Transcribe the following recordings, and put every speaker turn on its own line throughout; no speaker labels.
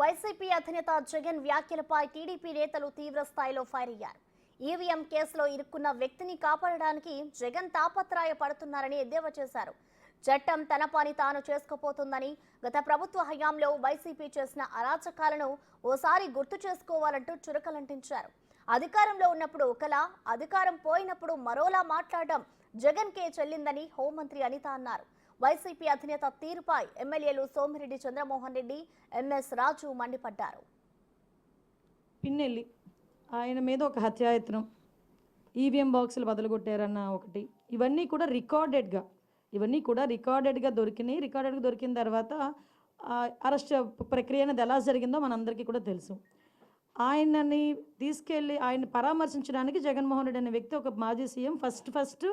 YCP అధినేత జగన్ వ్యాఖ్యలపై TDP నేతలు తీవ్ర స్థాయిలో ఫైర్ అయ్యారు. ఈవీఎం కేసులో ఇరుక్కున్న వ్యక్తిని కాపాడడానికి జగన్ తాపత్రాయ పడుతున్నారని ఎద్దేవా చేశారు. చట్టం తన పని తాను చేసుకోపోతుందని గత ప్రభుత్వ హయాంలో వైసీపీ చేసిన అరాచకాలను ఓసారి గుర్తు చేసుకోవాలంటూ చురకలంటించారు. అధికారంలో ఉన్నప్పుడు ఒకలా అధికారం పోయినప్పుడు మరోలా మాట్లాడడం జగన్ కే చెల్లిందని హోంమంత్రి అనిత అన్నారు. వైసీపీ అధినేత తీరుపై ఎమ్మెల్యేలు సోమిరెడ్డి చంద్రమోహన్ రెడ్డి ఎంఎస్ రాజు మండిపడ్డారు.
పిన్నెల్లి ఆయన మీద ఒక హత్యాయత్నం. ఈవీఎం బాక్సులు బదులుగొట్టారన్న ఒకటి. ఇవన్నీ కూడా రికార్డెడ్గా ఇవన్నీ కూడా రికార్డెడ్గా దొరికినాయి. రికార్డెడ్గా దొరికిన తర్వాత అరెస్ట్ ప్రక్రియ అనేది ఎలా జరిగిందో మనందరికీ కూడా తెలుసు. ఆయనని తీసుకెళ్ళి ఆయన పరామర్శించడానికి జగన్మోహన్ రెడ్డి అనే వ్యక్తి ఒక మాజీ సీఎం ఫస్ట్ ఫస్ట్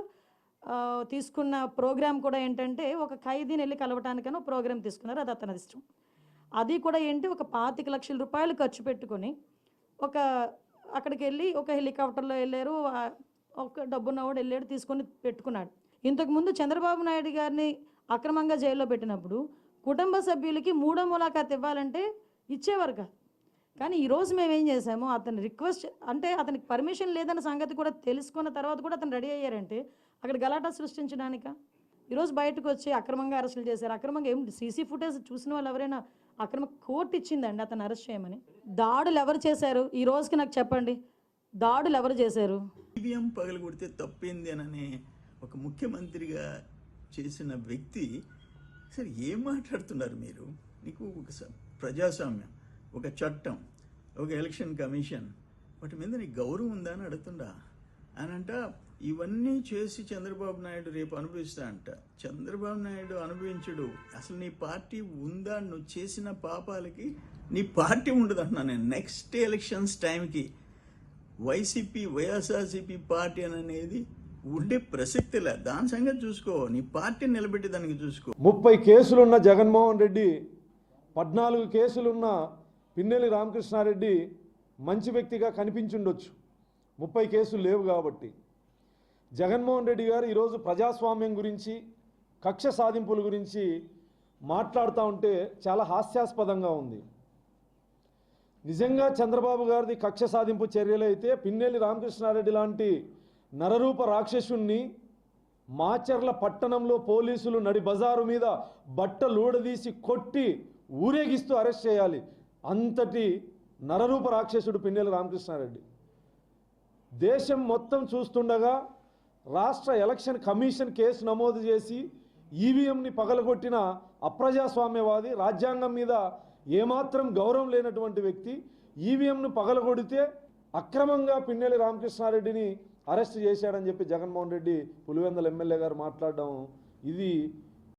తీసుకున్న ప్రోగ్రామ్ కూడా ఏంటంటే ఒక ఖైదీని వెళ్ళి కలవటానికైనా ప్రోగ్రాం ప్రోగ్రామ్ తీసుకున్నారు. అది అతని ఇష్టం. అది కూడా ఏంటి ఒక పాతిక లక్షల రూపాయలు ఖర్చు పెట్టుకొని ఒక అక్కడికి వెళ్ళి ఒక హెలికాప్టర్లో వెళ్ళారు. ఒక డబ్బున్నవాడు వెళ్ళాడు తీసుకొని పెట్టుకున్నాడు. ఇంతకుముందు చంద్రబాబు నాయుడు గారిని అక్రమంగా జైల్లో పెట్టినప్పుడు కుటుంబ సభ్యులకి మూడో మూలాఖాత్ ఇవ్వాలంటే ఇచ్చేవారు కాదు కానీ ఈరోజు మేము ఏం చేసాము అతని రిక్వెస్ట్ అంటే అతనికి పర్మిషన్ లేదన్న సంగతి కూడా తెలుసుకున్న తర్వాత కూడా అతను రెడీ అయ్యారంటే అక్కడ గలాటా సృష్టించడానిక? ఈరోజు బయటకు వచ్చి అక్రమంగా అరెస్టులు చేశారు. అక్రమంగా ఏం సీసీ ఫుటేజ్ చూసిన వాళ్ళు ఎవరైనా అక్రమ కోర్టు ఇచ్చిందండి అతను అరెస్ట్ చేయమని? దాడులు ఎవరు చేశారు? ఈ రోజుకి నాకు చెప్పండి. దాడులు ఎవరు చేశారు?
ఈవీఎం పగలగొడితే తప్పింది అననే ఒక ముఖ్యమంత్రిగా చేసిన వ్యక్తి సరే ఏం మాట్లాడుతున్నారు మీరు? నీకు ఒక ప్రజాస్వామ్యం. ఒక చట్టం ఒక ఎలక్షన్ కమిషన్. వాటి మీద నీకు గౌరవం ఉందా అని అడుగుతుండా. అని అంట ఇవన్నీ చేసి చంద్రబాబు నాయుడు రేపు అనుభవిస్తా అంట. చంద్రబాబు నాయుడు అనుభవించుడు. అసలు నీ పార్టీ ఉందా? నువ్వు చేసిన పాపాలకి నీ పార్టీ ఉండదు అంటున్నా నేను. నెక్స్ట్ ఎలక్షన్స్ టైంకి వైసీపీ వైఎస్ఆర్సీపీ పార్టీ అని అనేది ఉండే ప్రసక్తి లే. దాని సంగతి చూసుకో. నీ పార్టీ నిలబెట్టి దానికి చూసుకో.
ముప్పై కేసులున్న జగన్మోహన్ రెడ్డి పద్నాలుగు కేసులున్న పిన్నెల్లి రామకృష్ణారెడ్డి మంచి వ్యక్తిగా కనిపించుండొచ్చు. ముప్పై కేసులు లేవు కాబట్టి. జగన్మోహన్ రెడ్డి గారు ఈరోజు ప్రజాస్వామ్యం గురించి కక్ష సాధింపుల గురించి మాట్లాడుతూ ఉంటే చాలా హాస్యాస్పదంగా ఉంది. నిజంగా చంద్రబాబు గారిది కక్ష సాధింపు చర్యలు అయితే పిన్నెల్లి రామకృష్ణారెడ్డి లాంటి నరరూప రాక్షసుణ్ణి మాచర్ల పట్టణంలో పోలీసులు నడి బజారు మీద బట్టలూడదీసి కొట్టి ఊరేగిస్తూ అరెస్ట్ చేయాలి. అంతటి నరరూప రాక్షసుడు పిన్నెల రామకృష్ణారెడ్డి. దేశం మొత్తం చూస్తుండగా రాష్ట్ర ఎలక్షన్ కమిషన్ కేసు నమోదు చేసి ఈవీఎంని పగలగొట్టిన అప్రజాస్వామ్యవాది రాజ్యాంగం మీద ఏమాత్రం గౌరవం లేనటువంటి వ్యక్తి ఈవీఎంను పగలగొడితే అక్రమంగా పిన్నెల్లి రామకృష్ణారెడ్డిని అరెస్ట్ చేశాడని చెప్పి జగన్మోహన్ రెడ్డి పులివెందల ఎమ్మెల్యే గారు మాట్లాడడం ఇది